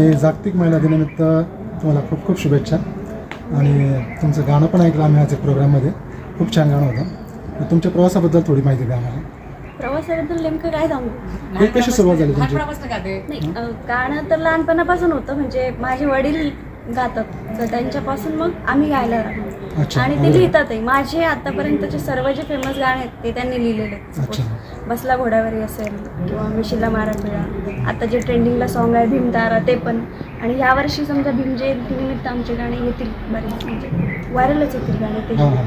हे जागतिक महिला दिनानिमित्त तुम्हाला खूप खूप शुभेच्छा. आणि तुमचं गाणं पण ऐकलं आम्ही आज एक प्रोग्राममध्ये. खूप छान गाणं होतं. तुमच्या प्रवासाबद्दल थोडी माहिती द्या आम्हाला. प्रवासाबद्दल नेमकं काय सांगू? कशी सुरुवात झाली तुमची? नाही अ, गाणं तर लहानपणापासून होतं. म्हणजे माझे वडील गातात. तर त्यांच्यापासून मग आम्ही गायला लागलो. अच्छा. आणि ते लिहितातही. माझे आतापर्यंतचे सर्व जे फेमस गाणे आहेत ते त्यांनी लिहिलेले आहेत. अच्छा. बसला घोड्यावरी असेल किंवा मिशिला मारा पिळा. आता जे ट्रेंडिंगला सॉन्ग आहे भीमतारा ते पण. आणि यावर्षी समजा भीम जयंतीनिमित्त आमचे गाणे येतील बरेच. म्हणजे व्हायरलच येतील गाणे ते. हां हां.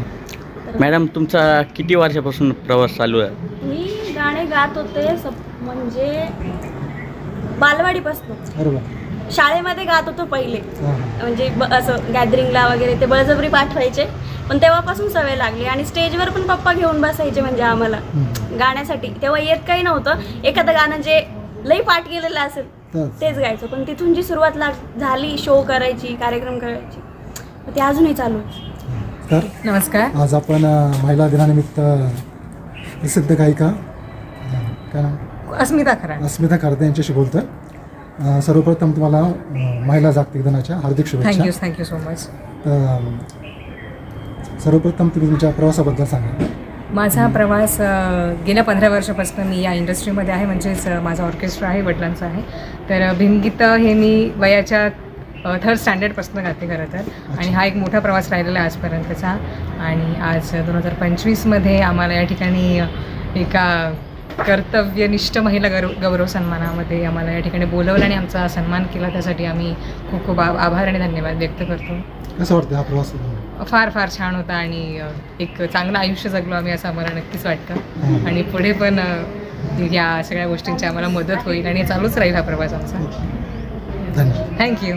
मॅडम तुमचा किती वर्षापासून प्रवास चालू आहे? मी गाणे गात होते सप- म्हणजे बालवाडीपासून. बरोबर शाळेमध्ये गात होतो पहिले. म्हणजे असं गॅदरिंगला वगैरे ते बळजबरी पाठवायचे. पण तेव्हापासून सवय लागली आणि स्टेजवर पण पप्पा घेऊन बसायचे म्हणजे आम्हाला. गाण्यासाठी. तेव्हा येत काही नव्हतं. एखादं गाणं जे लई पाठ केलेलं असेल तेच. गायचो. पण तिथून जी सुरुवात लाग झाली शो करायची कार्यक्रम करायची ते अजूनही चालू आहे. तर नमस्कार. आज आपण महिला दिनानिमित्त प्रसिद्ध गायिका अस्मिता खराड. अस्मिता खारदे यांच्याशी बोलतोय. अ, सर्वप्रथम तुम्हाला अ, महिला जागतिक दिनाच्या हार्दिक शुभेच्छा. थँक्यू थँक्यू सो मच सर्वप्रथम तुम्ही तुमच्या प्रवासाबद्दल सांगा. माझा प्रवास अ, गेल्या पंधरा वर्षापासून मी या इंडस्ट्रीमध्ये आहे म्हणजेच अ, माझा ऑर्केस्ट्रा आहे वडिलांचा आहे. तर अ, भीमगीतं हे मी वयाच्या थर्ड स्टँडर्डपासून गाते खरं तर. आणि हा एक मोठा प्रवास राहिलेला आहे आजपर्यंतचा. आणि आज दोन हजार पंचवीसमध्ये आम्हाला या ठिकाणी अ, एका कर्तव्यनिष्ठ महिला गौरव गौरव सन्मानामध्ये आम्हाला या ठिकाणी बोलवलं आणि आमचा सन्मान केला. त्यासाठी आम्ही खूप खूप आभार आणि धन्यवाद व्यक्त करतो. कसं वाटतं हा प्रवास फार फार छान होता आणि एक चांगलं आयुष्य जगलो आम्ही असं आम्हाला नक्कीच वाटतं. आणि पुढे पण या सगळ्या गोष्टींची आम्हाला मदत होईल आणि चालूच राहील हा प्रवास आमचा. थँक्यू